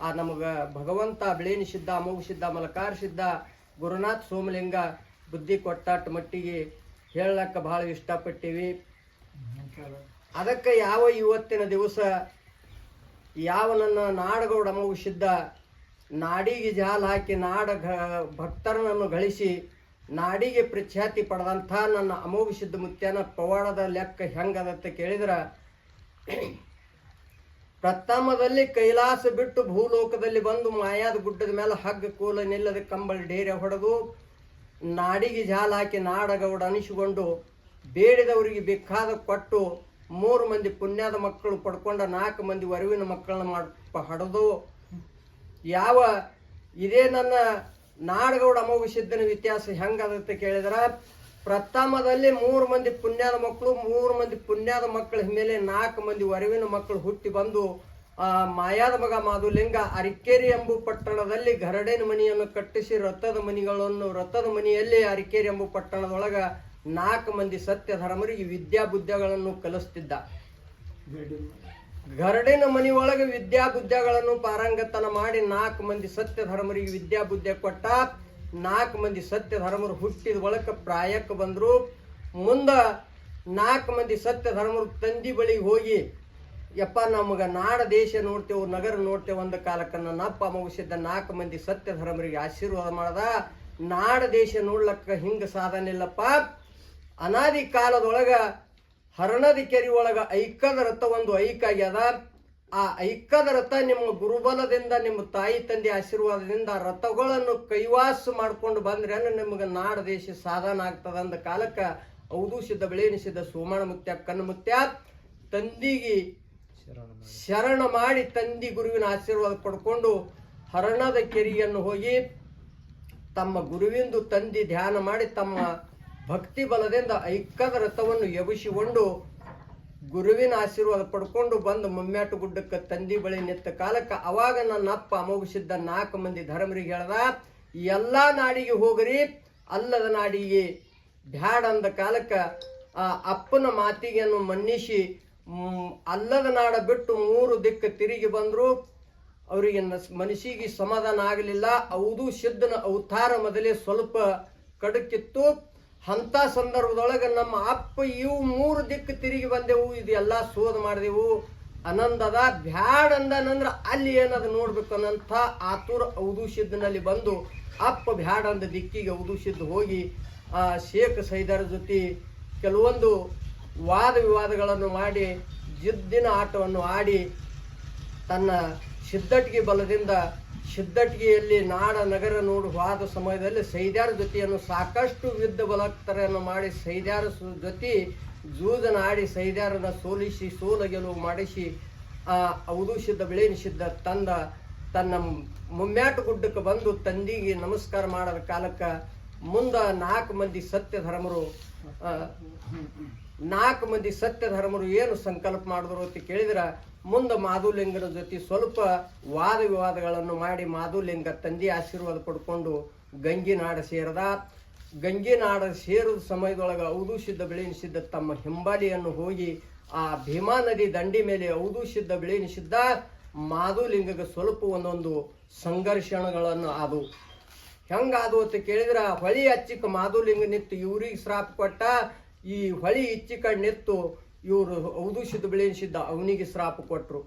ಆ ನಮಗೆ ಭಗವಂತ ಬಿಳೇನಿ ಸಿದ್ಧ ಅಮೋಘ ಸಿದ್ಧ ಮಲಕಾರ ಸಿದ್ಧ ಗುರುನಾಥ್ ಸೋಮಲಿಂಗ ಬುದ್ಧಿ ಕೊಟ್ಟಾಟ ಮಟ್ಟಿಗೆ ಹೇಳಕ್ಕ ಬಹಳ ಇಷ್ಟಪಟ್ಟಿವಿ. ಅದಕ್ಕೆ ಯಾವ ಇವತ್ತಿನ ದಿವಸ ಯಾವ ನನ್ನ ನಾಡಗೌಡ ಅಮೋಘ ಸಿದ್ಧ ನಾಡಿಗೆ ಜಾಲ ಹಾಕಿ ನಾಡ ಘ- ಭಕ್ತರನ್ನು ಗಳಿಸಿ ನಾಡಿಗೆ ಪ್ರಖ್ಯಾತಿ ಪಡೆದಂಥ ನನ್ನ ಅಮೋಘ ಸಿದ್ಧ ಮುತ್ಯನ ಪವಾಡದ ಲೆಕ್ಕ ಹೆಂಗದತ್ತ ಕೇಳಿದ್ರ ಪ್ರಥಮದಲ್ಲಿ ಕೈಲಾಸ ಬಿಟ್ಟು ಭೂಲೋಕದಲ್ಲಿ ಬಂದು ಮಾಯಾದ ಗುಡ್ಡದ ಮೇಲೆ ಹಗ್ಗ ಕೋಲ ನಿಲ್ಲದ ಕಂಬಳಿ ಡೇರೆ ಹೊಡೆದು ನಾಡಿಗೆ ಜಾಲ ಹಾಕಿ ನಾಡಗೌಡ ಅನಿಸಿಕೊಂಡು ಬೇಡಿದವರಿಗೆ ಬೇಕಾದ ಕೊಟ್ಟು ಮೂರು ಮಂದಿ ಪುಣ್ಯದ ಮಕ್ಕಳು ಪಡ್ಕೊಂಡ ನಾಲ್ಕು ಮಂದಿ ವರವಿನ ಮಕ್ಕಳನ್ನ ಮಾಡ ಹಡೆದು. ಯಾವ ಇದೇ ನನ್ನ ನಾಡಗೌಡ ಅಮೋಘ ಸಿದ್ಧನ ವ್ಯತ್ಯಾಸ ಹೆಂಗದಂತ ಕೇಳಿದ್ರ ಪ್ರಥಮದಲ್ಲಿ ಮೂರು ಮಂದಿ ಪುಣ್ಯದ ಮಕ್ಕಳು, ಮೂರು ಮಂದಿ ಪುಣ್ಯದ ಮಕ್ಕಳ ಮೇಲೆ ನಾಲ್ಕು ಮಂದಿ ವರವಿನ ಮಕ್ಕಳು ಹುಟ್ಟಿ ಬಂದು, ಆ, ಮಾಯಾದ ಮಗ ಮಾಧುಲಿಂಗ ಅರಿಕೇರಿ ಎಂಬು ಪಟ್ಟಣದಲ್ಲಿ ಗರಡಿನ ಮನೆಯನ್ನು ಕಟ್ಟಿಸಿ ರಥದ ಮನಿಗಳನ್ನು ರಥದ ಮನೆಯಲ್ಲಿ ಅರಿಕೇರಿ ಎಂಬು ಪಟ್ಟಣದೊಳಗ ನಾಲ್ಕು ಮಂದಿ ಸತ್ಯ ಧರ್ಮರಿಗೆ ವಿದ್ಯಾ ಬುದ್ಧಗಳನ್ನು ಕಲಿಸ್ತಿದ್ದ. ಗರಡಿನ ಮನೆಯೊಳಗೆ ವಿದ್ಯಾ ಬುದ್ಧಗಳನ್ನು ಪಾರಂಗತನ ಮಾಡಿ ನಾಲ್ಕು ಮಂದಿ ಸತ್ಯ ಧರ್ಮರಿಗೆ ವಿದ್ಯಾ ಬುದ್ಧಿ ಕೊಟ್ಟ. ನಾಲ್ಕು ಮಂದಿ ಸತ್ಯ ಧರ್ಮರು ಹುಟ್ಟಿದ ಒಳಕ ಪ್ರಾಯಕ್ಕೆ ಬಂದರು. ಮುಂದ ನಾಲ್ಕು ಮಂದಿ ಸತ್ಯ ಧರ್ಮರು ತಂದಿ ಬಳಿಗೆ ಹೋಗಿ, ಯಪ್ಪ ನಮಗೆ ನಾಡ ದೇಶ ನೋಡ್ತೇವೆ, ನಗರ ನೋಡ್ತೇವೆ ಒಂದು ಕಾಲಕ್ಕೆ ನನ್ನ ಅಪ್ಪ ಮುಗಿಸಿದ್ದ ನಾಲ್ಕು ಮಂದಿ ಸತ್ಯ ಧರ್ಮರಿಗೆ ಆಶೀರ್ವಾದ ಮಾಡದ. ನಾಡ ದೇಶ ನೋಡ್ಲಕ್ಕ ಹಿಂಗೆ ಸಾಧನೆ ಇಲ್ಲಪ್ಪ. ಅನಾದಿ ಕಾಲದೊಳಗ ಹರಣದ ಕೆರಿ ಒಳಗ ಐಕ್ಯದ ರಥ ಒಂದು ಐಕ್ಯ ಆಗ್ಯದ ಆ ಐಕ್ಕದ ರಥ ನಿಮ್ಮ ಗುರುಬಲದಿಂದ, ನಿಮ್ಮ ತಾಯಿ ತಂದೆ ಆಶೀರ್ವಾದದಿಂದ ರಥಗಳನ್ನು ಕೈವಾಸ ಮಾಡ್ಕೊಂಡು ಬಂದ್ರೆ ನಿಮ್ಗೆ ನಾಡ ದೇಶ ಸಾಧನ ಆಗ್ತದ ಅಂದ ಕಾಲಕ್ಕ ಔದೂಸಿದ್ದ ಬೆಳೆನಿಸಿದ್ದ ಸೋಮಣ ಮುತ್ಯ ಕಣ್ಣು ಮುತ್ಯ ತಂದಿಗೆ ಶರಣ ಮಾಡಿ ತಂದಿ ಗುರುವಿನ ಆಶೀರ್ವಾದ ಪಡ್ಕೊಂಡು ಹರಣದ ಕೆರಿಯನ್ನು ಹೋಗಿ ತಮ್ಮ ಗುರುವಿಂದು ತಂದಿ ಧ್ಯಾನ ಮಾಡಿ ತಮ್ಮ ಭಕ್ತಿ ಬಲದಿಂದ ಐಕ್ಕದ ರಥವನ್ನು ಎಬಸಿಕೊಂಡು ಗುರುವಿನ ಆಶೀರ್ವಾದ ಪಡ್ಕೊಂಡು ಬಂದು ಮಮ್ಮ್ಯಾಟು ಗುಡ್ಡಕ್ಕೆ ತಂದಿ ಬಳಿ ನಿಂತ ಕಾಲಕ್ಕೆ ಅವಾಗ ನನ್ನ ಅಪ್ಪ ಅಮೋಘಿಸಿದ್ದ ನಾಲ್ಕು ಮಂದಿ ಧರ್ಮರಿಗೆ ಹೇಳ್ದ ಎಲ್ಲ ನಾಡಿಗೆ ಹೋಗ್ರಿ, ಅಲ್ಲದ ನಾಡಿಗೆ ಬ್ಯಾಡ ಅಂದ ಕಾಲಕ್ಕೆ ಆ ಅಪ್ಪನ ಮಾತಿಗೆಯನ್ನು ಮನ್ನಿಸಿ ಅಲ್ಲದ ನಾಡ ಬಿಟ್ಟು ಮೂರು ದಿಕ್ಕ ತಿರುಗಿ ಬಂದರು, ಅವರಿಗೆ ನಸ್- ಮನಸ್ಸಿಗೆ ಸಮಾಧಾನ ಆಗಲಿಲ್ಲ. ಹೌದು, ಸಿದ್ಧನ ಅವತಾರ ಮೊದಲೇ ಸ್ವಲ್ಪ ಕಡಕಿತ್ತು. ಅಂತ ಸಂದರ್ಭದೊಳಗೆ ನಮ್ಮ ಅಪ್ಪ ಇವು ಮೂರು ದಿಕ್ಕು ತಿರುಗಿ ಬಂದೆವು. ಇದೆಲ್ಲ ಶೋಧ ಮಾಡಿದೆವು. ಅನಂದದ ಬ್ಯಾಡ್ ಅಂದನಂದ್ರೆ ಅಲ್ಲಿ ಏನದು ನೋಡ್ಬೇಕು ಅನ್ನಂಥ ಆತುರ ಉದುಸಿದ್ದನಲ್ಲಿ ಬಂದು ಅಪ್ಪ ಬ್ಯಾಡ್ ಅಂದ ದಿಕ್ಕಿಗೆ ಔದು ಹೋಗಿ, ಆ ಶೇಖ್ ಸೈದರ ಜೊತೆ ಕೆಲವೊಂದು ವಾದ ವಿವಾದಗಳನ್ನು ಮಾಡಿ, ಜಿದ್ದಿನ ಆಟವನ್ನು ಆಡಿ, ತನ್ನ ಸಿದ್ಧಟಿಗೆ ಬಲದಿಂದ ಸಿದ್ಧಟಿಗೆಯಲ್ಲಿ ನಾಡ ನಗರ ನೋಡು ಹೋದ ಸಮಯದಲ್ಲಿ ಸೈದ್ಯಾರ ಜೊತೆಯನ್ನು ಸಾಕಷ್ಟು ಯುದ್ಧ ಬಲಕ್ತರನ್ನು ಮಾಡಿ ಸೈದ್ಯಾರ ಜೊತೆ ಜೂಜನ ಆಡಿ ಸೈದ್ಯಾರನ ಸೋಲಿಸಿ ಸೋಲ ಗೆಲುವು ಮಾಡಿಸಿ, ಆ ಔದು ಸಿದ್ಧ ಬಿಳೇನಿ ಸಿದ್ಧ ತಂದ ತನ್ನ ಮುಮ್ಮ್ಯಾಟು ಗುಡ್ಡಕ್ಕೆ ಬಂದು ತಂದಿಗೆ ನಮಸ್ಕಾರ ಮಾಡದ ಕಾಲಕ್ಕೆ ಮುಂದ ನಾಲ್ಕು ಮಂದಿ ಸತ್ಯ ಧರ್ಮರು ನಾಲ್ಕು ಮಂದಿ ಸತ್ಯ ಧರ್ಮರು ಏನು ಸಂಕಲ್ಪ ಮಾಡಿದ್ರು ಅಂತ ಕೇಳಿದ್ರ ಮುಂದೆ ಮಾಧುಲಿಂಗನ ಜೊತೆ ಸ್ವಲ್ಪ ವಾದ ವಿವಾದಗಳನ್ನು ಮಾಡಿ ಮಾಧುಲಿಂಗ ತಂದೆ ಆಶೀರ್ವಾದ ಪಡ್ಕೊಂಡು ಗಂಗಿನಾಡ ಸೇರದ. ಗಂಗಿನಾಡ ಸೇರಿದ ಸಮಯದೊಳಗೆ ಔದು ಸಿದ್ಧ ಬೆಳೆನಿಸಿದ್ದ ತಮ್ಮ ಹಿಂಬಾಲಿಯನ್ನು ಹೋಗಿ ಆ ಭೀಮಾ ನದಿ ದಂಡಿ ಮೇಲೆ ಔದು ಸಿದ್ಧ ಬೆಳೆನಿಸಿದ್ದ ಮಾಧುಲಿಂಗಗೆ ಸ್ವಲ್ಪ ಒಂದೊಂದು ಸಂಘರ್ಷಣಗಳನ್ನು ಆದವು ಹೆಂಗಾದು ಅಂತ ಕೇಳಿದ್ರ, ಹೊಳಿ ಹಚ್ಚಿಕ ಮಾಧುಲಿಂಗ ನಿತ್ತು ಇವ್ರಿಗೆ ಶ್ರಾಪ ಕೊಟ್ಟ, ಈ ಹೊಳಿ ಇಚ್ಚಿಕ ನಿತ್ತು ಇವರು ಔದುಷಿದ ಬೆಳೆಯಿಸಿದ್ದ ಅವನಿಗೆ ಶ್ರಾಪ ಕೊಟ್ಟರು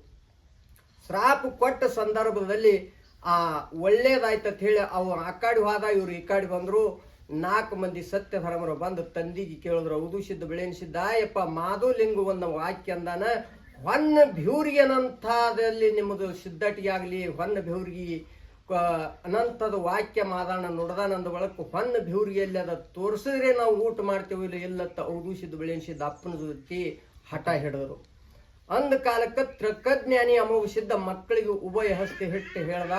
ಶ್ರಾಪ ಕೊಟ್ಟ ಸಂದರ್ಭದಲ್ಲಿ ಆ ಒಳ್ಳೇದಾಯ್ತಂತ ಹೇಳಿ ಅವ್ರು ಆ ಕಡೆ ಹೋದ, ಇವ್ರು ಈ ಕಡೆ ಬಂದರು. ನಾಲ್ಕು ಮಂದಿ ಸತ್ಯ ಧರ್ಮರು ಬಂದು ತಂದಿಗೆ ಕೇಳಿದ್ರು ಔದುಷಿದ್ದ ಬೆಳೆಸಿದ್ದ ಯಪ್ಪ ಮಾಧುಲಿಂಗ ಒಂದು ವಾಕ್ಯ ಅಂದಾನ, ಹೊನ್ನ ಭ್ಯೂರಿಯನಂಥದಲ್ಲಿ ನಿಮ್ಮದು ಸಿದ್ಧಟಿಗೆ ಆಗಲಿ, ಹೊನ್ನ ಭ್ಯೂರಿಗೆ ಅನಂತದ ವಾಕ್ಯ ಮಾದಾಣ ನುಡ್ದಾನಂದ ಒಳಕ್ಕೆ ಹೊನ್ನ ಭ್ಯೂರಿಗೆಲ್ಲಿ ಅದ ತೋರಿಸಿದ್ರೆ ನಾವು ಊಟ ಮಾಡ್ತೇವೆ ಇಲ್ಲ ಇಲ್ಲತ್ತ ಔಗುಸಿದ್ದು ಬೆಳೆಸಿದ್ದ ಅಪ್ಪನ ಜೊತೆ ಹಠ ಹಿಡಿದ್ರು. ಅಂದ ಕಾಲಕ್ಕೆ ತ್ರಕಜ್ಞಾನಿ ಅಮೋಘಿಸಿದ್ದ ಮಕ್ಕಳಿಗೆ ಉಭಯ ಹಸ್ತಿ ಹಿಟ್ಟು ಹೇಳ್ದ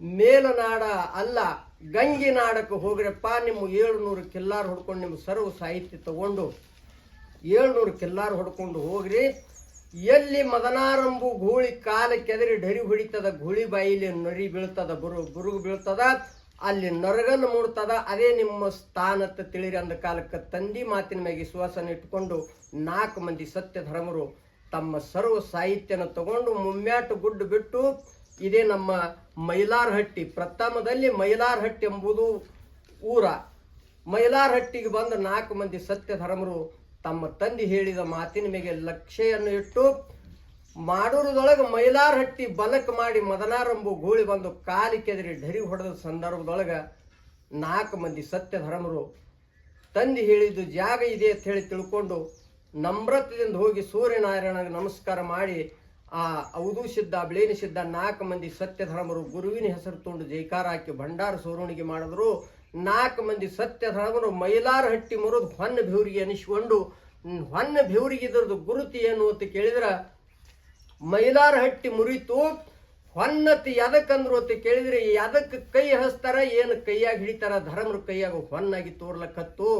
ಮೇಲನಾಡ ಅಲ್ಲ, ಗಂಗಿ ನಾಡಕ್ಕೆ ಹೋಗ್ರಪ್ಪ, ನಿಮ್ಮ ಏಳುನೂರು ಕಿಲ್ಲಾರು ಹೊಡ್ಕೊಂಡು ನಿಮ್ಮ ಸರ್ವ ಸಾಹಿತ್ಯ ತಗೊಂಡು, ಏಳ್ನೂರು ಕಿಲ್ಲಾರು ಹೊಡ್ಕೊಂಡು ಹೋಗ್ರಿ ಎಲ್ಲಿ ಮದನಾರಂಭು ಗೂಳಿ ಕಾಲ ಕೆದರಿ ಢರಿ ಹೊಡಿತದ ಗೂಳಿ ಬಾಯಿಲಿ ನರಿ ಬೀಳ್ತದ, ಬುರು, ಬುರುಗು ಬೀಳ್ತದ, ಅಲ್ಲಿ ನರಗನ್ನು ಮೂಡ್ತದ, ಅದೇ ನಿಮ್ಮ ಸ್ಥಾನತ್ತ ತಿಳಿರಿ ಅಂದ ಕಾಲಕ್ಕೆ ತಂದಿ ಮಾತಿನ ಮ್ಯಾಗೆ ವಿಶ್ವಾಸನ ಇಟ್ಟುಕೊಂಡು ನಾಲ್ಕು ಮಂದಿ ಸತ್ಯ ಧರ್ಮರು ತಮ್ಮ ಸರ್ವ ಸಾಹಿತ್ಯನ ತಗೊಂಡು ಮುಮ್ಮ್ಯಾಟು ಗುಡ್ಡ ಬಿಟ್ಟು ಇದೇ ನಮ್ಮ ಮೈಲಾರಹಟ್ಟಿ, ಪ್ರಥಮದಲ್ಲಿ ಮೈಲಾರಹಟ್ಟಿ ಎಂಬುದು ಊರ. ಮೈಲಾರಹಟ್ಟಿಗೆ ಬಂದ ನಾಲ್ಕು ಮಂದಿ ಸತ್ಯ ಧರ್ಮರು ತಮ್ಮ ತಂದೆ ಹೇಳಿದ ಮಾತಿನ ಮೇಲೆ ಲಕ್ಷ್ಯವನ್ನು ಇಟ್ಟು ಮಾಡೂರದೊಳಗೆ ಮೈಲಾರಹಟ್ಟಿ ಬಲಕ್ ಮಾಡಿ ಮದನಾರಂಭು ಗೋಳಿ ಬಂದು ಕಾಲಿ ಕೆದರಿ ಢರಿ ಹೊಡೆದ ಸಂದರ್ಭದೊಳಗೆ ನಾಲ್ಕು ಮಂದಿ ಸತ್ಯ ಧರ್ಮರು ತಂದೆ ಹೇಳಿದ್ದು ಜಾಗ ಇದೆ ಅಂತ ಹೇಳಿ ತಿಳ್ಕೊಂಡು ನಮ್ರತದಿಂದ ಹೋಗಿ ಸೂರ್ಯನಾರಾಯಣನಿಗೆ ನಮಸ್ಕಾರ ಮಾಡಿ ಆ ಅವಧೂ ಸಿದ್ದ ಬ್ಲೇನಿ ಸಿದ್ಧ ನಾಲ್ಕು ಮಂದಿ ಸತ್ಯ ಧರ್ಮರು ಗುರುವಿನ ಹೆಸರು ತುಂಡು ಜೈಕಾರ ಹಾಕಿ ಭಂಡಾರ ಸೋರುಣಿಗೆ ಮಾಡಿದ್ರು. ನಾಲ್ಕು ಮಂದಿ ಸತ್ಯ ಮೈಲಾರ ಹಟ್ಟಿ ಮುರಿದು ಹೊನ್ನ ಬೆವರಿಗೆ ಅನಿಸ್ಕೊಂಡು ಹೊನ್ನ ಬೆವರಿಗೆ ಇದ್ರದ್ದು ಗುರುತಿ ಏನು ಅಂತ ಕೇಳಿದ್ರೆ? ಮೈಲಾರ ಹಟ್ಟಿ ಮುರಿತು, ಹೊನ್ನತಿ ಎದಕ್ಕಂದ್ರು ಅಂತ ಕೇಳಿದ್ರೆ ಎದಕ್ಕೆ ಕೈ ಹಸ್ತಾರ, ಏನು ಕೈಯಾಗಿ ಹಿಡಿತಾರ, ಧರ್ಮರ ಕೈಯಾಗ ಹೊನ್ನಾಗಿ ತೋರ್ಲಕತ್ತು.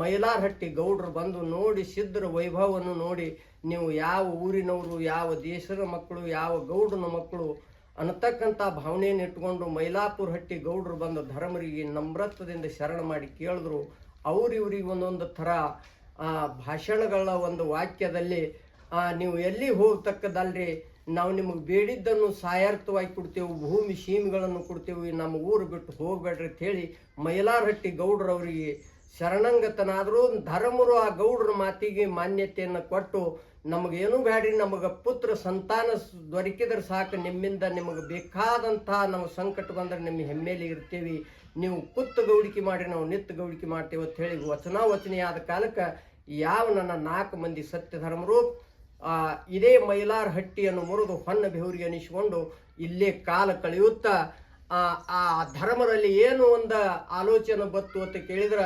ಮೈಲಾರ ಹಟ್ಟಿ ಗೌಡ್ರು ಬಂದು ನೋಡಿ, ಸಿದ್ಧರ ವೈಭವವನ್ನು ನೋಡಿ, ನೀವು ಯಾವ ಊರಿನವರು, ಯಾವ ದೇಶದ ಮಕ್ಕಳು, ಯಾವ ಗೌಡನ ಮಕ್ಕಳು ಅನ್ನತಕ್ಕಂಥ ಭಾವನೆಯನ್ನು ಇಟ್ಕೊಂಡು ಮೈಲಾಪುರ ಹಟ್ಟಿ ಗೌಡರು ಬಂದು ಧರ್ಮರಿಗೆ ನಮ್ರತ್ವದಿಂದ ಶರಣ ಮಾಡಿ ಕೇಳಿದ್ರು ಅವ್ರಿವ್ರಿಗೆ ಒಂದೊಂದು ಥರ ಭಾಷಣಗಳ ಒಂದು ವಾಕ್ಯದಲ್ಲಿ ನೀವು ಎಲ್ಲಿ ಹೋಗ್ತಕ್ಕದಲ್ರಿ ನಾವು ನಿಮಗೆ ಬೇಡಿದ್ದನ್ನು ಸಾಯಾರ್ಥವಾಗಿ ಕೊಡ್ತೇವೆ, ಭೂಮಿ ಸೀಮೆಗಳನ್ನು ಕೊಡ್ತೇವೆ ನಮ್ಮ ಊರು ಬಿಟ್ಟು ಹೋಗಬೇಡ್ರಿ ಅಂತ ಹೇಳಿ ಮೈಲಾರಹಟ್ಟಿ ಗೌಡ್ರವರಿಗೆ ಶರಣಂಗತನಾದರೂ ಧರ್ಮರು ಆ ಗೌಡ್ರ ಮಾತಿಗೆ ಮಾನ್ಯತೆಯನ್ನು ಕೊಟ್ಟು ನಮಗೇನು ಬ್ಯಾಡ್ರಿ, ನಮಗೆ ಪುತ್ರ ಸಂತಾನ ದೊರಕಿದ್ರೆ ಸಾಕು. ನಿಮ್ಮಿಂದ ನಿಮಗೆ ಬೇಕಾದಂತಹ ನಾವು ಸಂಕಟ ಬಂದ್ರೆ ನಿಮ್ಮ ಹೆಮ್ಮೆಲಿ ಇರ್ತೀವಿ. ನೀವು ಪುತ್ತ ಗೌಡಿಕೆ ಮಾಡಿ ನಾವು ನಿತ್ತು ಗೌಡಿಕೆ ಮಾಡ್ತೇವೆ ಅಂತ ಹೇಳಿ ವಚನಾವಚನೆಯಾದ ಕಾಲಕ್ಕೆ ಯಾವ ನನ್ನ ನಾಲ್ಕು ಮಂದಿ ಸತ್ಯ ಧರ್ಮರು ಇದೇ ಮೈಲಾರ ಹಟ್ಟಿಯನ್ನು ಮುರಿದು ಹೊನ್ನ ಬೆವರಿಗೆ ಅನಿಸಿಕೊಂಡು ಇಲ್ಲೇ ಕಾಲ ಕಳೆಯುತ್ತಾ, ಆ ಆ ಧರ್ಮರಲ್ಲಿ ಏನು ಒಂದು ಆಲೋಚನೆ ಬತ್ತು ಅಂತ ಕೇಳಿದ್ರ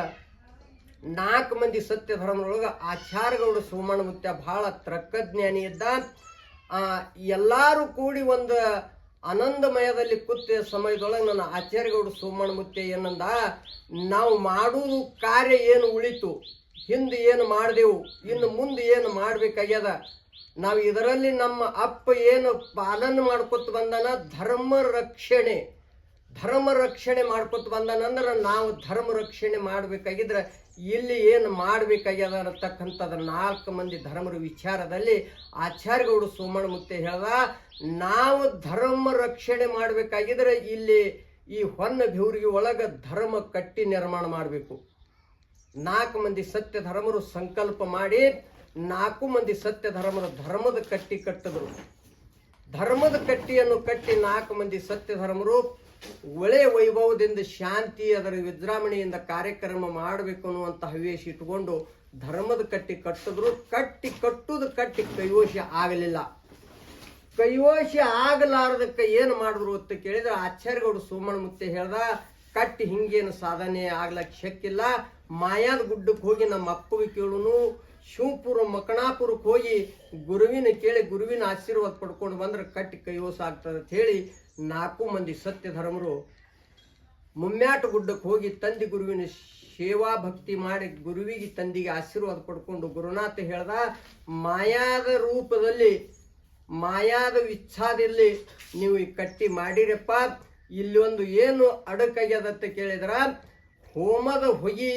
ನಾಲ್ಕು ಮಂದಿ ಸತ್ಯ ಧರ್ಮದೊಳಗೆ ಆಚಾರ್ಯಗೌಡ ಸೋಮಣ್ಣ ಮುತ್ಯ ಬಹಳ ತರ್ಕಜ್ಞಾನಿ ಇದ್ದ. ಎಲ್ಲಾರು ಕೂಡಿ ಒಂದು ಆನಂದಮಯದಲ್ಲಿ ಕೂತ ಸಮಯದೊಳಗೆ ನನ್ನ ಆಚಾರ್ಯಗೌಡ ಸೋಮಣ್ಣ ಮುತ್ಯ ಏನಂದ, ನಾವು ಮಾಡುವುದು ಕಾರ್ಯ ಏನು ಉಳಿತು, ಹಿಂದೆ ಏನು ಮಾಡಿದೆವು, ಇನ್ನು ಮುಂದೆ ಏನು ಮಾಡಬೇಕಾಗ್ಯದ. ನಾವು ಇದರಲ್ಲಿ ನಮ್ಮ ಅಪ್ಪ ಏನು ಪಾಲನೆ ಮಾಡ್ಕೊತ ಬಂದನ, ಧರ್ಮ ರಕ್ಷಣೆ ಧರ್ಮ ರಕ್ಷಣೆ ಮಾಡ್ಕೊತ ಬಂದನಂದ್ರೆ ನಾವು ಧರ್ಮ ರಕ್ಷಣೆ ಮಾಡ್ಬೇಕಾಗಿದ್ರೆ ಇಲ್ಲಿ ಏನು ಮಾಡಬೇಕಾಗ್ಯದ ಅನ್ನತಕ್ಕಂಥದ್ದು ನಾಲ್ಕು ಮಂದಿ ಧರ್ಮರ ವಿಚಾರದಲ್ಲಿ ಆಚಾರ್ಯಗೌಡ ಸೋಮಣ್ಣ ಮುತ್ತೆ ಹೇಳ್ದ, ನಾವು ಧರ್ಮ ರಕ್ಷಣೆ ಮಾಡಬೇಕಾಗಿದ್ರೆ ಇಲ್ಲಿ ಈ ಹೊನ್ನ ಬೆವರಿಗೆ ಒಳಗೆ ಧರ್ಮ ಕಟ್ಟಿ ನಿರ್ಮಾಣ ಮಾಡಬೇಕು. ನಾಲ್ಕು ಮಂದಿ ಸತ್ಯ ಧರ್ಮರು ಸಂಕಲ್ಪ ಮಾಡಿ ನಾಲ್ಕು ಮಂದಿ ಸತ್ಯ ಧರ್ಮರ ಧರ್ಮದ ಕಟ್ಟಿ ಕಟ್ಟಿದ್ರು. ಧರ್ಮದ ಕಟ್ಟಿಯನ್ನು ಕಟ್ಟಿ ನಾಲ್ಕು ಮಂದಿ ಸತ್ಯ ಧರ್ಮರು ಒಳ್ಳೆಯ ವೈಭವದಿಂದ ಶಾಂತಿ ಅದರ ವಿಜೃಂಭಣೆಯಿಂದ ಕಾರ್ಯಕ್ರಮ ಮಾಡಬೇಕು ಅನ್ನುವಂಥ ಹವ್ಯಾಸ ಇಟ್ಕೊಂಡು ಧರ್ಮದ ಕಟ್ಟಿ ಕಟ್ಟಿದ್ರು, ಕಟ್ಟಿ ಕಟ್ಟುದು ಕಟ್ಟಿ ಕೈವೋಶ ಆಗಲಿಲ್ಲ. ಕೈವೋಶ ಆಗಲಾರದಕ್ಕೆ ಏನು ಮಾಡಿದ್ರು ಅಂತ ಕೇಳಿದ್ರೆ ಆಚಾರ್ಯಗೌಡ ಸೋಮಣ್ಣ ಮುತ್ತೆ ಹೇಳ್ದ, ಕಟ್ಟಿ ಹಿಂಗೇನು ಸಾಧನೆ ಆಗ್ಲಕ್ಕೆ ಶಕ್ಕಿಲ್ಲ. ಮಾಯಾದ ಗುಡ್ಡಕ್ಕೆ ಹೋಗಿ ನಮ್ಮ ಅಪ್ಪಗೆ ಕೇಳುನು, ಶಿವಪುರ ಮಕಣಾಪುರಕ್ಕೆ ಹೋಗಿ ಗುರುವಿನ ಕೇಳಿ ಗುರುವಿನ ಆಶೀರ್ವಾದ ಪಡ್ಕೊಂಡು ಬಂದ್ರೆ ಕಟ್ಟಿ ಕೈವೋಸ ಆಗ್ತದೆ ಅಂತ ಹೇಳಿ ನಾಲ್ಕು ಮಂದಿ ಸತ್ಯ ಧರ್ಮರು ಮುಮ್ಮ್ಯಾಟ ಗುಡ್ಡಕ್ಕೆ ಹೋಗಿ ತಂದಿ ಗುರುವಿನ ಸೇವಾ ಭಕ್ತಿ ಮಾಡಿ ಗುರುವಿಗೆ ತಂದಿಗೆ ಆಶೀರ್ವಾದ ಪಡ್ಕೊಂಡು ಗುರುನಾಥ ಹೇಳ್ದ, ಮಾಯಾದ ರೂಪದಲ್ಲಿ, ಮಾಯಾದ ವಿಚ್ಛಾದಲ್ಲಿ ನೀವು ಈ ಕಟ್ಟಿ ಮಾಡಿರಪ್ಪ. ಇಲ್ಲಿ ಒಂದು ಏನು ಅಡಕಾಗ್ಯದ ಅಂತ ಕೇಳಿದ್ರ, ಹೋಮದ ಹೊಗಿ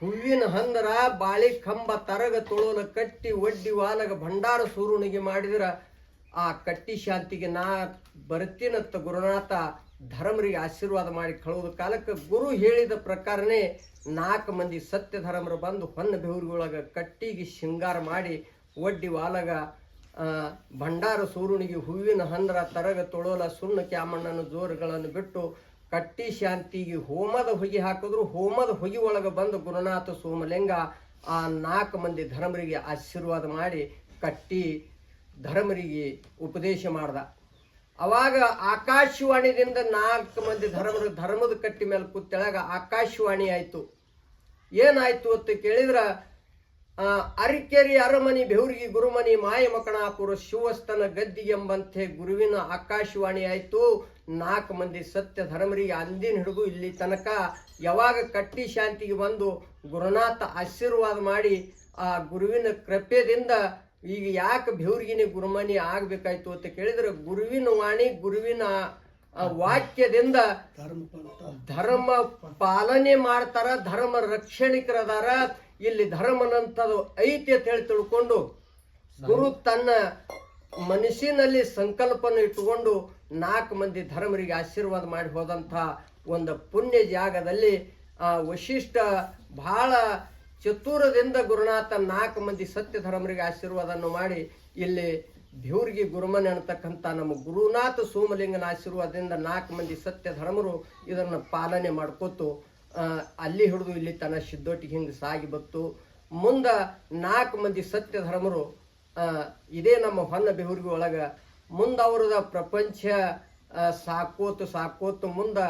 ಹೂವಿನ ಹಂದರ, ಬಾಳಿ ಕಂಬ ತರಗ ತೊಳೋಲ ಕಟ್ಟಿ ಒಡ್ಡಿ ವಾಲಗ ಭಂಡಾರ ಸೂರುಣಿಗೆ ಮಾಡಿದ್ರ, ಆ ಕಟ್ಟಿ ಶಾಂತಿಗೆ ನಾ ಬರ್ತೀನಂತ ಗುರುನಾಥ ಧರ್ಮರಿಗೆ ಆಶೀರ್ವಾದ ಮಾಡಿ ಕಳುವುದ ಕಾಲಕ್ಕೆ ಗುರು ಹೇಳಿದ ಪ್ರಕಾರನೇ ನಾಲ್ಕು ಮಂದಿ ಸತ್ಯ ಧರ್ಮರು ಬಂದು ಹೊನ್ನ ಕಟ್ಟಿಗೆ ಶೃಂಗಾರ ಮಾಡಿ ಒಡ್ಡಿ ವಾಲಗ ಭಂಡಾರ ಸೂರುಣಿಗೆ ಹೂವಿನ ಹಂದ್ರ, ತರಗ, ತೊಳೋಲ, ಸುಣ್ಣ ಕ್ಯಾಮಣ್ಣನ ಜೋರುಗಳನ್ನು ಬಿಟ್ಟು ಕಟ್ಟಿ ಶಾಂತಿಗೆ ಹೋಮದ ಹೊಗೆ ಹಾಕಿದ್ರು. ಹೋಮದ ಹೊಗೆ ಒಳಗೆ ಬಂದು ಗುರುನಾಥ ಸೋಮಲಿಂಗ ಆ ನಾಲ್ಕು ಮಂದಿ ಧರ್ಮರಿಗೆ ಆಶೀರ್ವಾದ ಮಾಡಿ ಕಟ್ಟಿ ಧರ್ಮರಿಗೆ ಉಪದೇಶ ಮಾಡ್ದ. ಅವಾಗ ಆಕಾಶವಾಣಿದಿಂದ ನಾಲ್ಕು ಮಂದಿ ಧರ್ಮದ ಧರ್ಮದ ಕಟ್ಟಿ ಮೇಲೆ ಕೂತೆಳಗ ಆಕಾಶವಾಣಿ ಆಯಿತು. ಏನಾಯ್ತು ಅಂತ ಕೇಳಿದ್ರ ಅರಿಕೆರಿ ಅರಮನಿ, ಬೆವರಿಗಿ ಗುರುಮನಿ, ಮಾಯ ಮಕಣಾಪುರ ಶಿವಸ್ತನ ಗದ್ದಿ ಎಂಬಂತೆ ಗುರುವಿನ ಆಕಾಶವಾಣಿ ಆಯಿತು. ನಾಲ್ಕು ಮಂದಿ ಸತ್ಯ ಧರ್ಮರಿಗೆ ಅಂದಿನ ಹಿಡಿದು ಇಲ್ಲಿ ತನಕ ಯಾವಾಗ ಕಟ್ಟಿ ಶಾಂತಿಗೆ ಬಂದು ಗುರುನಾಥ ಆಶೀರ್ವಾದ ಮಾಡಿ ಆ ಗುರುವಿನ ಕೃಪೆದಿಂದ ಈಗ ಯಾಕೆ ಬೆವ್ರಿಗಿನಿ ಗುರುಮನಿ ಆಗ್ಬೇಕಾಯ್ತು ಅಂತ ಕೇಳಿದ್ರೆ ಗುರುವಿನ ವಾಣಿ, ಗುರುವಿನ ವಾಕ್ಯದಿಂದ ಧರ್ಮ ಪಾಲನೆ ಮಾಡ್ತಾರ, ಧರ್ಮ ರಕ್ಷಣಿಕರದಾರ. ಇಲ್ಲಿ ಧರ್ಮನಂತದು ಐತಿ ಅಂತ ಹೇಳಿ ತಿಳ್ಕೊಂಡು ಗುರು ತನ್ನ ಮನಸ್ಸಿನಲ್ಲಿ ಸಂಕಲ್ಪನ ಇಟ್ಟುಕೊಂಡು ನಾಲ್ಕು ಮಂದಿ ಧರ್ಮರಿಗೆ ಆಶೀರ್ವಾದ ಮಾಡಿ ಹೋದಂಥ ಒಂದು ಪುಣ್ಯ ಜಾಗದಲ್ಲಿ ಆ ವಶಿಷ್ಠ ಬಹಳ ಚತುರದಿಂದ ಗುರುನಾಥ ನಾಲ್ಕು ಮಂದಿ ಸತ್ಯ ಧರ್ಮರಿಗೆ ಆಶೀರ್ವಾದವನ್ನು ಮಾಡಿ ಇಲ್ಲಿ ದೇವ್ರಿಗೆ ಗುರುಮನೆ ಅನ್ನತಕ್ಕಂಥ ನಮ್ಮ ಗುರುನಾಥ ಸೋಮಲಿಂಗನ ಆಶೀರ್ವಾದದಿಂದ ನಾಲ್ಕು ಮಂದಿ ಸತ್ಯ ಧರ್ಮರು ಇದನ್ನು ಪಾಲನೆ ಮಾಡ್ಕೊತು ಅಲ್ಲಿ ಹಿಡಿದು ಇಲ್ಲಿ ತನ್ನ ಸಿದ್ದೊಟ್ಟಿಗೆ ಹಿಂಗೆ ಸಾಗಿ ಬತ್ತು. ಮುಂದೆ ನಾಲ್ಕು ಮಂದಿ ಸತ್ಯ ಧರ್ಮರು ಇದೇ ನಮ್ಮ ಹೊನ್ನ ಬೇವ್ರಿಗೆ ಒಳಗೆ ಮುಂದೆ ಅವ್ರದ ಪ್ರಪಂಚ ಸಾಕೋತು ಸಾಕೋತು ಮುಂದೆ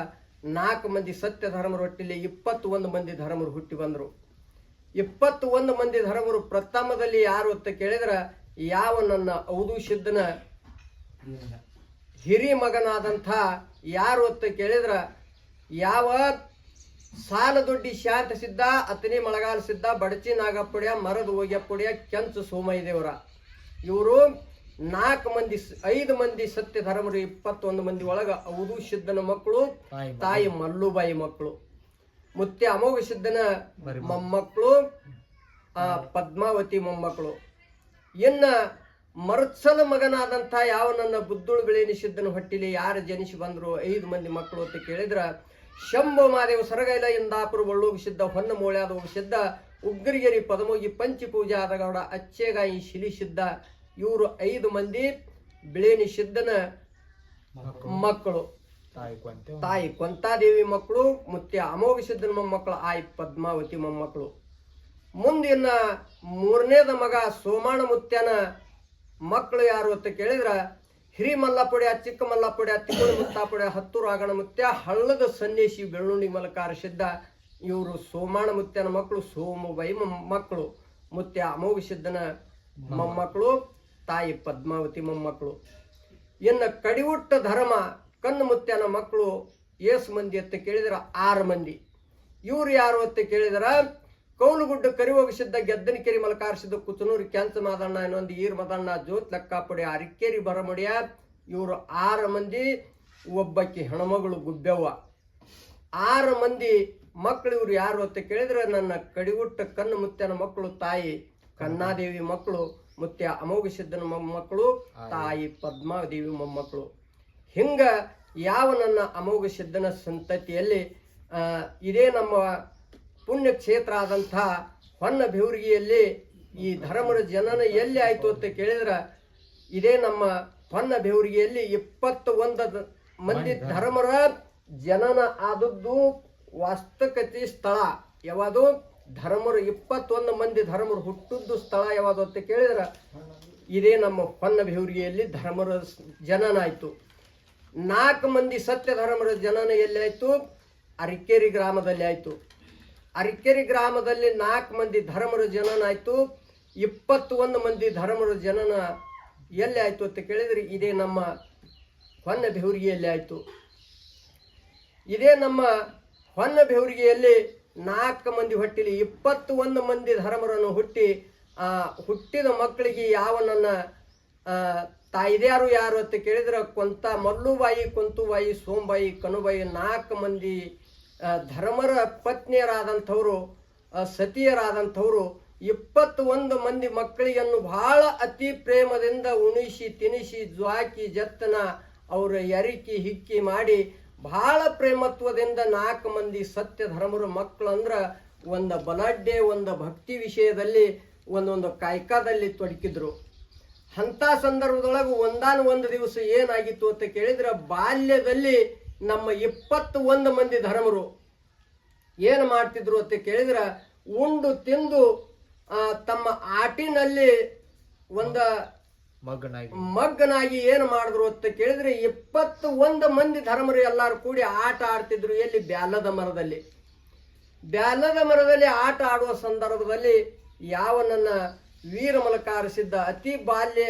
ನಾಲ್ಕು ಮಂದಿ ಸತ್ಯ ಧರ್ಮರು ಒಟ್ಟಿಲಿ ಇಪ್ಪತ್ತೊಂದು ಮಂದಿ ಧರ್ಮರು ಹುಟ್ಟಿ ಬಂದರು. ಇಪ್ಪತ್ತು ಒಂದು ಮಂದಿ ಧರ್ಮರು ಪ್ರಥಮದಲ್ಲಿ ಯಾರು ಅಂತ ಕೇಳಿದ್ರ ಯಾವ ನನ್ನ ಔದು ಸಿದ್ಧನ ಹಿರಿ ಮಗನಾದಂಥ ಯಾರು ಅಂತ ಕೇಳಿದ್ರ ಯಾವ ಸಾಲ ದೊಡ್ಡಿ ಶಾಂತ ಸಿದ್ಧ ಅತನಿ ಮಳಗಾಲ ಸಿದ್ದ ಬಡಚಿ ನಾಗಪ್ಪುಡಿಯ ಮರದ ಹೋಗ್ಯಪ್ಪುಡಿಯ ಕೆಂಚು ಸೋಮಯ್ಯ ದೇವರ ಇವರು ನಾಲ್ಕು ಮಂದಿ ಐದು ಮಂದಿ ಸತ್ಯ ಧರ್ಮರು ಇಪ್ಪತ್ತೊಂದು ಮಂದಿ ಒಳಗ ಔದು ಸಿದ್ಧನ ಮಕ್ಕಳು ತಾಯಿ ಮಲ್ಲುಬಾಯಿ ಮಕ್ಕಳು. ಮುತ್ಯ ಅಮೋಘ ಸಿದ್ಧನ ಮೊಮ್ಮಕ್ಕಳು ಆ ಪದ್ಮಾವತಿ ಮೊಮ್ಮಕ್ಕಳು ಇನ್ನ ಮರುತ್ಸಲ ಮಗನಾದಂಥ ಯಾವ ನನ್ನ ಬುದ್ಧುಳು ಬೆಳೆನಿ ಸಿದ್ಧನ ಹೊಟ್ಟಿಲಿ ಯಾರು ಜನಿಸಿ ಬಂದರು ಐದು ಮಂದಿ ಮಕ್ಕಳು ಅಂತ ಕೇಳಿದ್ರ ಶಂಭು ಮಾದೇವ ಸರಗೈಲ ಇಂದಾಪುರ ಒಳ್ಳೋಗ ಸಿದ್ಧ ಹೊನ್ನ ಮೋಳ್ಯಾದ ಸಿದ್ಧ ಉಗ್ರಗಿರಿ ಪದಮೋಗಿ ಪಂಚಿ ಪೂಜೆ ಆದಗೌಡ ಅಚ್ಚೇಗಾಯಿ ಶಿಲಿ ಸಿದ್ಧ. ಇವರು ಐದು ಮಂದಿ ಬಿಳೇನಿ ಸಿದ್ಧನ ಮಕ್ಕಳು. ತಾಯಿ ಕೊಂತೆ ತಾಯಿ ಕೊಂತಾದೇವಿ ಮಕ್ಕಳು ಮತ್ತೆ ಅಮೋಘ ಸಿದ್ಧನ ಮೊಮ್ಮಕ್ಕಳು ಆಯ್ ಪದ್ಮಾವತಿ ಮೊಮ್ಮಕ್ಕಳು. ಮುಂದಿನ ಮೂರನೇದ ಮಗ ಸೋಮಾಣ ಮುತ್ಯನ ಮಕ್ಕಳು ಯಾರು ಅಂತ ಕೇಳಿದ್ರ ಹಿರಿ ಮಲ್ಲಪುಡ್ಯ ಚಿಕ್ಕ ಮಲ್ಲಪುಡ್ಯ ತಿಂಗಳು ಮುತ್ತಾಪುಡಿಯ ಹತ್ತೂರು ರಾಗಣ ಮುತ್ಯ ಹಳ್ಳದ ಸನ್ನೇಶಿ ಬೆಳ್ಳುಂಡಿ ಮಲಕಾರ ಸಿದ್ಧ. ಇವರು ಸೋಮಾಣ ಮುತ್ಯನ ಮಕ್ಕಳು ಸೋಮುಬೈ ಮಕ್ಕಳು ಮುತ್ಯ ಅಮೋಘ ಸಿದ್ಧನ ಮೊಮ್ಮಕ್ಕಳು ತಾಯಿ ಪದ್ಮಾವತಿ ಮೊಮ್ಮಕ್ಕಳು. ಇನ್ನು ಕಡಿವುಟ್ಟ ಧರ್ಮ ಕಣ್ಣು ಮುತ್ಯನ ಮಕ್ಕಳು ಏಸು ಮಂದಿ ಅಂತ ಕೇಳಿದ್ರ ಆರು ಮಂದಿ. ಇವ್ರು ಯಾರು ಅಂತ ಕೇಳಿದ್ರ ಕೌಲುಗುಡ್ಡ ಗೆದ್ದನ ಕೆರಿಮಲ ಮಲಕಾರಿಸಿದ್ದ ಕುಚನೂರು ಕೆಂಚ ಮಾದಣ್ಣ ಇನ್ನೊಂದು ಈರ್ ಮದಣ್ಣ ಜ್ಯೋತ್ ಲೆಕ್ಕಾಪುಡಿ ಅರಿಕೇರಿ ಬರಮಡಿಯ ಇವರು ಆರು ಮಂದಿ ಒಬ್ಬಕ್ಕೆ ಹೆಣ್ಮಗಳು ಗುಬ್ಬೆವ್ವ. ಆರು ಮಂದಿ ಮಕ್ಕಳು ಇವ್ರು ಯಾರು ಅಂತ ಕೇಳಿದ್ರೆ ನನ್ನ ಕಡಿಗುಟ್ಟ ಕಣ್ಣು ಮುತ್ಯನ ಮಕ್ಕಳು ತಾಯಿ ಕನ್ನಾದೇವಿ ಮಕ್ಕಳು ಮುತ್ಯ ಅಮೋಘ ಸಿದ್ದನ ಮೊಮ್ಮಕ್ಕಳು ತಾಯಿ ಪದ್ಮಾದೇವಿ ಮೊಮ್ಮಕ್ಕಳು. ಹಿಂಗ ಯಾವ ನನ್ನ ಅಮೋಘ ಸಿದ್ಧನ ಸಂತತಿಯಲ್ಲಿ ಇದೇ ನಮ್ಮ ಪುಣ್ಯ ಕ್ಷೇತ್ರ ಆದಂಥ ಹೊನ್ನ ಬೆವರಿಗೆಯಲ್ಲಿ ಈ ಧರ್ಮರ ಜನನ ಎಲ್ಲಿ ಆಯ್ತು ಅಂತ ಕೇಳಿದ್ರೆ ಇದೇ ನಮ್ಮ ಹೊನ್ನ ಬೆವರಿಗೆಯಲ್ಲಿ ಇಪ್ಪತ್ತ ಒಂದು ಮಂದಿ. ಧರ್ಮರ ಜನನ ಆದದ್ದು ವಾಸ್ತಕತೆ ಸ್ಥಳ. ಯಾವುದು? ಧರ್ಮರು ಇಪ್ಪತ್ತೊಂದು ಮಂದಿ ಧರ್ಮರು ಹುಟ್ಟಿದ್ದು ಸ್ಥಳ ಯಾವುದು ಅಂತ ಕೇಳಿದ್ರೆ ಇದೇ ನಮ್ಮ ಹೊನ್ನ ಬೆವರಿಗೆಯಲ್ಲಿ ಧರ್ಮರ ಜನನ ಆಯ್ತು. ನಾಲ್ಕು ಮಂದಿ ಸತ್ಯ ಧರ್ಮರ ಜನನ ಎಲ್ಲಿ ಆಯಿತು? ಅರಿಕೇರಿ ಗ್ರಾಮದಲ್ಲಿ ಆಯಿತು. ಅರಿಕೇರಿ ಗ್ರಾಮದಲ್ಲಿ ನಾಲ್ಕು ಮಂದಿ ಧರ್ಮರ ಜನನ ಆಯಿತು. ಇಪ್ಪತ್ತೊಂದು ಮಂದಿ ಧರ್ಮರ ಜನನ ಎಲ್ಲಿ ಆಯಿತು ಅಂತ ಕೇಳಿದ್ರೆ ಇದೇ ನಮ್ಮ ಹೊನ್ನ ಬೆವರಿಗೆಯಲ್ಲಿ ಆಯಿತು. ಇದೇ ನಮ್ಮ ಹೊನ್ನ ಬೆವರಿಗೆಯಲ್ಲಿ ನಾಲ್ಕು ಮಂದಿ ಹೊಟ್ಟಿಲಿ ಇಪ್ಪತ್ತು ಒಂದು ಮಂದಿ ಧರ್ಮರನ್ನು ಹುಟ್ಟಿ, ಆ ಹುಟ್ಟಿದ ಮಕ್ಕಳಿಗೆ ಯಾವ ನನ್ನ ತಾಯಿದ್ಯಾರು ಯಾರು ಅಂತ ಕೇಳಿದ್ರೆ ಕೊಂತ ಮಲ್ಲುಬಾಯಿ, ಕುಂತುಬಾಯಿ, ಸೋಂಬಾಯಿ, ಕನುಬಾಯಿ ನಾಲ್ಕು ಮಂದಿ ಧರ್ಮರ ಪತ್ನಿಯರಾದಂಥವರು ಇಪ್ಪತ್ತು ಒಂದು ಮಂದಿ ಮಕ್ಕಳಿಗೆನ್ನು ಬಹಳ ಅತಿ ಪ್ರೇಮದಿಂದ ಉಣಿಸಿ, ತಿನಿಸಿ, ಜ್ವಾಕಿ, ಜತ್ತನ ಅವರ ಎರಿಕಿ, ಹಿಕ್ಕಿ ಮಾಡಿ ಬಹಳ ಪ್ರೇಮತ್ವದಿಂದ ನಾಲ್ಕು ಮಂದಿ ಸತ್ಯ ಧರ್ಮರ ಮಕ್ಕಳು ಅಂದ್ರೆ ಒಂದು ಬಲಾಢ್ಯ ಒಂದು ಭಕ್ತಿ ವಿಷಯದಲ್ಲಿ, ಒಂದೊಂದು ಕಾಯಕದಲ್ಲಿ ತೊಡಕಿದ್ರು. ಅಂಥ ಸಂದರ್ಭದೊಳಗೆ ಒಂದಾನ ಒಂದು ದಿವಸ ಏನಾಗಿತ್ತು ಅಂತ ಕೇಳಿದ್ರೆ ಬಾಲ್ಯದಲ್ಲಿ ನಮ್ಮ ಇಪ್ಪತ್ತು ಒಂದು ಮಂದಿ ಧರ್ಮರು ಏನು ಮಾಡ್ತಿದ್ರು ಅಂತ ಕೇಳಿದ್ರೆ ಉಂಡು ತಿಂದು ತಮ್ಮ ಆಟಿನಲ್ಲಿ ಒಂದ ಮಗ್ಗನಾಗಿ ಮಗ್ಗನಾಗಿ ಏನು ಮಾಡಿದ್ರು ಅಂತ ಕೇಳಿದ್ರೆ ಇಪ್ಪತ್ತು ಒಂದು ಮಂದಿ ಧರ್ಮರು ಎಲ್ಲರೂ ಕೂಡಿ ಆಟ ಆಡ್ತಿದ್ರು ಎಲ್ಲಿ? ಬ್ಯಾಲದ ಮರದಲ್ಲಿ. ಬ್ಯಾಲದ ಮರದಲ್ಲಿ ಆಟ ಆಡುವ ಸಂದರ್ಭದಲ್ಲಿ ಯಾವ ನನ್ನ ವೀರ ಮಲಕಾರಿಸಿದ್ದ ಅತಿ ಬಾಲ್ಯ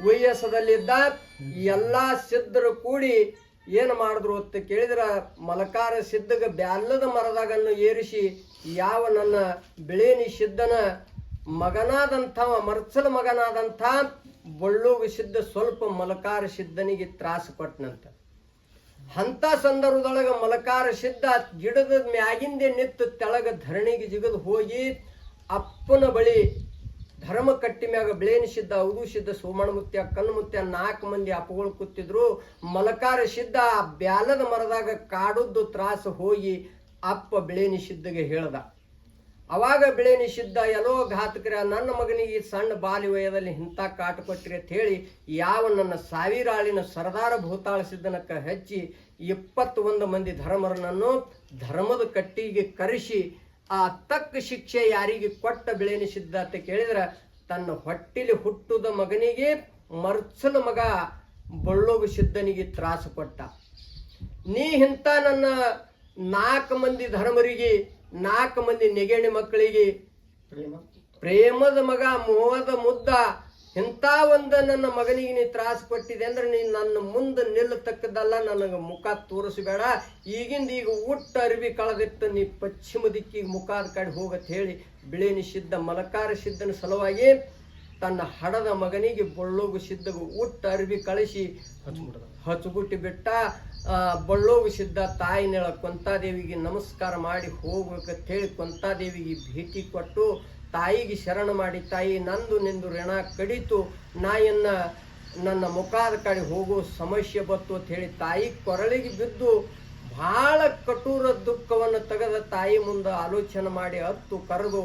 ವಯಸ್ಸದಲ್ಲಿದ್ದ ಎಲ್ಲ ಸಿದ್ಧರು ಕೂಡಿ ಏನು ಮಾಡಿದ್ರು ಅಂತ ಕೇಳಿದ್ರೆ, ಮಲಕಾರ ಸಿದ್ಧಗ ಬ್ಯಾಲ್ಲದ ಮರದಾಗನ್ನು ಏರಿಸಿ, ಯಾವ ನನ್ನ ಬಿಳೇನಿ ಸಿದ್ಧನ ಮಗನಾದಂಥ ಮರ್ಚಲ ಮಗನಾದಂಥ ಬಳ್ಳೂಗ ಸಿದ್ಧ ಸ್ವಲ್ಪ ಮಲಕಾರ ಸಿದ್ಧನಿಗೆ ತ್ರಾಸು ಕೊಟ್ಟನಂತ ಅಂಥ ಸಂದರ್ಭದೊಳಗೆ ಮಲಕಾರ ಸಿದ್ಧ ಗಿಡದ ಮ್ಯಾಗಿಂದೆ ನಿತ್ತು ತೆಳಗ ಧರಣಿಗೆ ಜಿಗದು ಹೋಗಿ ಅಪ್ಪನ ಬಳಿ ಧರ್ಮ ಕಟ್ಟಿ ಮ್ಯಾಗ ಬಿಳೇನಿ ಸಿದ್ಧ ಅವಧು ಸಿದ್ಧ ಸೋಮಣ ಮುತ್ಯ, ಕಣ್ಣು ಮುತ್ಯ, ನಾಲ್ಕು ಮಂದಿ ಅಪ್ಪಗಳು ಕೂತಿದ್ರು. ಮಲಕಾರ ಸಿದ್ಧ ಆ ಬ್ಯಾಲದ ಮರದಾಗ ಕಾಡುದ್ದು ತ್ರಾಸ ಹೋಗಿ ಅಪ್ಪ ಬಿಳೇನಿ ಸಿದ್ಧಗೆ ಹೇಳ್ದ. ಅವಾಗ ಬೆಳೆ ನಿಷಿದ್ಧ, ಎಲ್ಲೋ ಘಾತಕರ, ನನ್ನ ಮಗನಿಗೆ ಸಣ್ಣ ಬಾಲಿ ವಯದಲ್ಲಿ ಇಂಥ ಕಾಟ ಕೊಟ್ಟಿರಿ ಅಂತ ಹೇಳಿ ಯಾವ ನನ್ನ ಸಾವಿರಾಳಿನ ಸರದಾರ ಭೂತಾಳ ಸಿದ್ಧನಕ್ಕ ಹಚ್ಚಿ ಇಪ್ಪತ್ತೊಂದು ಮಂದಿ ಧರ್ಮರನನ್ನು ಧರ್ಮದ ಕಟ್ಟಿಗೆ ಕರೆಸಿ ಆ ತಕ್ಕ ಶಿಕ್ಷೆ ಯಾರಿಗೆ ಕೊಟ್ಟ ಬೆಳೆ ನಿಷಿದ್ಧ ಅಂತ ಕೇಳಿದ್ರ ತನ್ನ ಹೊಟ್ಟಿಲಿ ಹುಟ್ಟುದ ಮಗನಿಗೆ ಮರ್ಚನ ಮಗ ಬಳ್ಳೋಗ ಸಿದ್ಧನಿಗೆ ತ್ರಾಸ ಕೊಟ್ಟ. ನೀ ಇಂಥ ನನ್ನ ನಾಲ್ಕು ಮಂದಿ ಧರ್ಮರಿಗೆ ನಾಲ್ಕು ಮಂದಿ ನೆಗೆಣಿ ಮಕ್ಕಳಿಗೆ ಪ್ರೇಮದ ಮಗ ಮೋಹದ ಮುದ್ದ ಇಂಥ ಒಂದು ನನ್ನ ಮಗನಿಗೆ ನೀ ತ್ರಾಸ ಕೊಟ್ಟಿದೆ ಅಂದ್ರೆ ನೀ ನನ್ನ ಮುಂದೆ ನಿಲ್ಲತಕ್ಕದ್ದಲ್ಲ, ನನಗೆ ಮುಖ ತೋರಿಸಬೇಡ. ಈಗಿಂದ ಈಗ ಊಟ ಅರಿವಿ ಕಳೆದಿತ್ತು, ನೀ ಪಶ್ಚಿಮ ದಿಕ್ಕಿಗೆ ಮುಖಾದ ಕಡೆ ಹೋಗತ್ ಹೇಳಿ. ಬಿಳಿ ನಿಷಿದ್ಧ, ಮಲಕಾರ ಸಿದ್ಧನ ಸಲುವಾಗಿ ತನ್ನ ಹಡದ ಮಗನಿಗೆ ಬೊಳ್ಳೋಗು ಸಿದ್ಧಗು ಊಟ ಅರಿವಿ ಕಳಿಸಿ ಹಚ್ಚುಗುಟ್ಟಿ ಬಿಟ್ಟ ಬಳ್ಳೋಗು ಸಿದ್ಧ ತಾಯಿನೆಳ ಕೊಂತಾದೇವಿಗೆ ನಮಸ್ಕಾರ ಮಾಡಿ ಹೋಗ್ಬೇಕಂತ ಹೇಳಿ ಕೊಂತಾದೇವಿಗೆ ಭೇಟಿ ಕೊಟ್ಟು ತಾಯಿಗೆ ಶರಣ ಮಾಡಿ, ತಾಯಿ ನಂದು ನಿಂದು ಋಣ ಕಡಿತು ನಾಯನ್ನ ನನ್ನ ಮುಖಾದ ಕಡೆ ಹೋಗೋ ಸಮಸ್ಯೆ ಬತ್ತು ಅಂತ ಹೇಳಿ ತಾಯಿ ಕೊರಳಿಗೆ ಬಿದ್ದು ಬಹಳ ಕಟೂರ ದುಃಖವನ್ನು ತೆಗೆದ ತಾಯಿ ಮುಂದೆ ಆಲೋಚನೆ ಮಾಡಿ ಹತ್ತು ಕರೆದು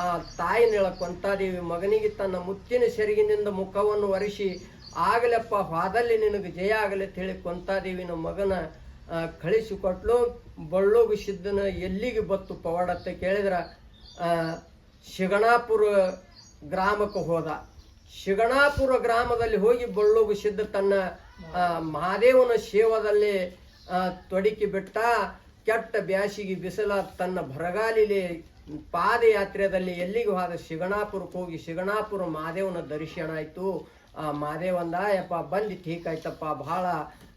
ಆ ತಾಯಿ ಕೊಂತಾದೇವಿ ಮಗನಿಗೆ ತನ್ನ ಮುತ್ತಿನ ಸೆರಗಿನಿಂದ ಮುಖವನ್ನು ಒರೆಸಿ, ಆಗಲಪ್ಪ, ಹಾದಲ್ಲಿ ನಿನಗೆ ಜಯ ಆಗಲಿ ಅಂತ ಹೇಳಿ ಕೊಂತಾದೇವಿನ ಮಗನ ಕಳಿಸಿಕೊಟ್ಲು ಬಳ್ಳೋಗು ಸಿದ್ಧನ ಎಲ್ಲಿಗೆ ಬತ್ತು ಪವಾಡ ಕೇಳಿದ್ರ. ಶಿಗಣಾಪುರ ಗ್ರಾಮಕ್ಕೆ ಹೋದ. ಶಿಗಣಾಪುರ ಗ್ರಾಮದಲ್ಲಿ ಹೋಗಿ ಬಳ್ಳೋಗು ಸಿದ್ಧ ತನ್ನ ಮಹಾದೇವನ ಸೇವದಲ್ಲಿ ಆ, ತೊಡಕಿ ಬಿಟ್ಟ ಕೆಟ್ಟ ಬ್ಯಾಸಿಗೆ ಬಿಸಿಲ ತನ್ನ ಬರಗಾಲಿಲಿ ಪಾದಯಾತ್ರೆಯಲ್ಲಿ ಎಲ್ಲಿಗೆ ಹೋದ ಶಿಗಣಾಪುರಕ್ಕೆ ಹೋಗಿ ಶಿಗಣಾಪುರ ಮಹಾದೇವನ ದರ್ಶನ ಆಯಿತು. ಆ ಮಹಾದೇವಂದ ಯಪ್ಪ ಬಂದು ಠೀಕ್ ಆಯ್ತಪ್ಪ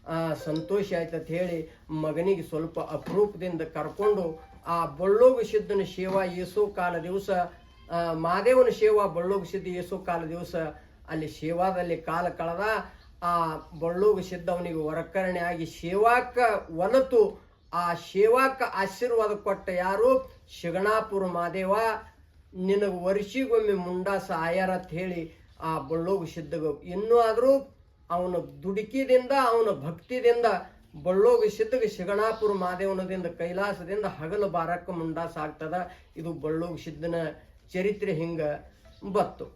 ಆ, ಸಂತೋಷ ಆಯ್ತಂತ ಹೇಳಿ ಮಗನಿಗೆ ಸ್ವಲ್ಪ ಅಪರೂಪದಿಂದ ಕರ್ಕೊಂಡು ಆ ಬಳ್ಳೋಗ ಸಿದ್ಧನ ಸೇವಾ ಏಸೋ ಕಾಲ ದಿವಸ ಆ, ಮಹಾದೇವನ ಸೇವಾ ಬಳ್ಳೋಗ ಸಿದ್ಧ ಏಸೋ ಕಾಲ ದಿವಸ ಅಲ್ಲಿ ಸೇವಾದಲ್ಲಿ ಕಾಲ ಕಳೆದ ಆ ಬಳ್ಳೋಗ ಸಿದ್ಧ ಅವನಿಗೆ ವರಕರಣೆ ಆಗಿ ಸೇವಾಕ ಒಲತು ಆ ಸೇವಾಕ ಆಶೀರ್ವಾದ ಕೊಟ್ಟ ಯಾರು? ಶಿಗಣಾಪುರ ಮಹಾದೇವ ನಿನಗೆ ವರ್ಷಿಗೊಮ್ಮೆ ಮುಂಡಾಸ ಆಯಾರ ಅಂತ ಹೇಳಿ ಆ ಬಳ್ಳೋಗು ಸಿದ್ಧಗ ಇನ್ನೂ ಆದರೂ ಅವನ ದುಡುಕಿದಿಂದ ಅವನ ಭಕ್ತಿದಿಂದ ಬಳ್ಳೋಗು ಸಿದ್ಧಗ ಶಿಗಣಾಪುರ ಮಾದೇವನದಿಂದ ಕೈಲಾಸದಿಂದ ಹಗಲು ಬಾರಕ್ಕ ಮುಂಡಾಸ ಆಗ್ತದ ಇದು ಬಳ್ಳೋಗ ಸಿದ್ಧನ ಚರಿತ್ರೆ ಹಿಂಗ ಬತ್ತು